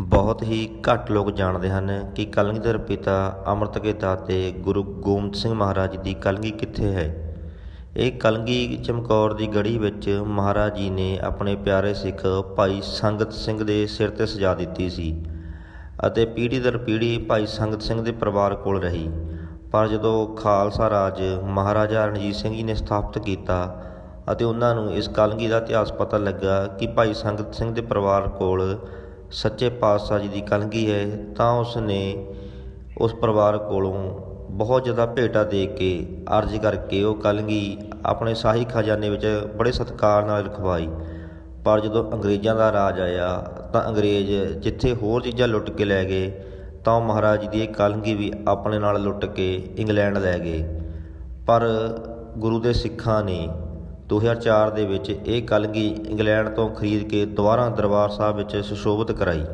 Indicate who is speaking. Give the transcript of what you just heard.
Speaker 1: ਬਹੁਤ ਹੀ ਘੱਟ ਲੋਕ ਜਾਣਦੇ ਹਨ ਕਿ ਕਲਗੀਧਰ ਪਿਤਾ ਅੰਮ੍ਰਿਤ ਕੇ ਦਾਤੇ ਗੁਰੂ ਗੋਬਿੰਦ ਸਿੰਘ ਮਹਾਰਾਜ ਦੀ ਕਲਗੀ ਕਿੱਥੇ ਹੈ। ਇਹ ਕਲਗੀ ਚਮਕੌਰ ਦੀ ਗੜੀ ਵਿੱਚ ਮਹਾਰਾਜ ਜੀ ਨੇ ਆਪਣੇ ਪਿਆਰੇ ਸਿੱਖ ਭਾਈ ਸੰਗਤ ਸਿੰਘ ਦੇ ਸਿਰ ਤੇ ਸਜਾ ਦਿੱਤੀ ਸੀ ਅਤੇ ਪੀੜ੍ਹੀ ਦਰ ਪੀੜ੍ਹੀ ਭਾਈ ਸੰਗਤ ਸਿੰਘ ਦੇ ਪਰਿਵਾਰ ਕੋਲ ਰਹੀ। ਪਰ ਜਦੋਂ ਖਾਲਸਾ ਰਾਜ ਮਹਾਰਾਜਾ ਰਣਜੀਤ ਸਿੰਘ ਜੀ ਨੇ ਸਥਾਪਿਤ ਕੀਤਾ ਅਤੇ ਉਹਨਾਂ ਨੂੰ ਇਸ ਕਲਗੀ ਦਾ ਇਤਿਹਾਸ ਪਤਾ ਲੱਗਾ ਕਿ ਭਾਈ ਸੰਗਤ ਸਿੰਘ ਦੇ ਪਰਿਵਾਰ ਕੋਲ ਸੱਚੇ ਪਾਤਸ਼ਾਹ ਜੀ ਦੀ ਕਲਗੀ ਹੈ, ਤਾਂ ਉਸ ਨੇ ਉਸ ਪਰਿਵਾਰ ਕੋਲੋਂ ਬਹੁਤ ਜ਼ਿਆਦਾ ਭੇਟਾ ਦੇ ਕੇ ਅਰਜ਼ ਕਰਕੇ ਉਹ ਕਲਗੀ ਆਪਣੇ ਸ਼ਾਹੀ ਖਜ਼ਾਨੇ ਵਿੱਚ ਬੜੇ ਸਤਿਕਾਰ ਨਾਲ ਰਖਵਾਈ। ਪਰ ਜਦੋਂ ਅੰਗਰੇਜ਼ਾਂ ਦਾ ਰਾਜ ਆਇਆ, ਤਾਂ ਅੰਗਰੇਜ਼ ਜਿੱਥੇ ਹੋਰ ਚੀਜ਼ਾਂ ਲੁੱਟ ਕੇ ਲੈ ਗਏ, ਤਾਂ ਉਹ ਮਹਾਰਾਜ ਜੀ ਦੀ ਇਹ ਕਲਗੀ ਵੀ ਆਪਣੇ ਨਾਲ ਲੁੱਟ ਕੇ ਇੰਗਲੈਂਡ ਲੈ ਗਏ। ਪਰ ਗੁਰੂ ਦੇ ਸਿੱਖਾਂ ਨੇ 2004 ਦੇ ਵਿੱਚ ਇਹ ਕਲਗੀ ਇੰਗਲੈਂਡ ਤੋਂ ਖਰੀਦ ਕੇ ਦੁਬਾਰਾ ਦਰਬਾਰ ਸਾਹਿਬ ਵਿੱਚ ਸੁਸ਼ੋਭਿਤ ਕਰਾਈ।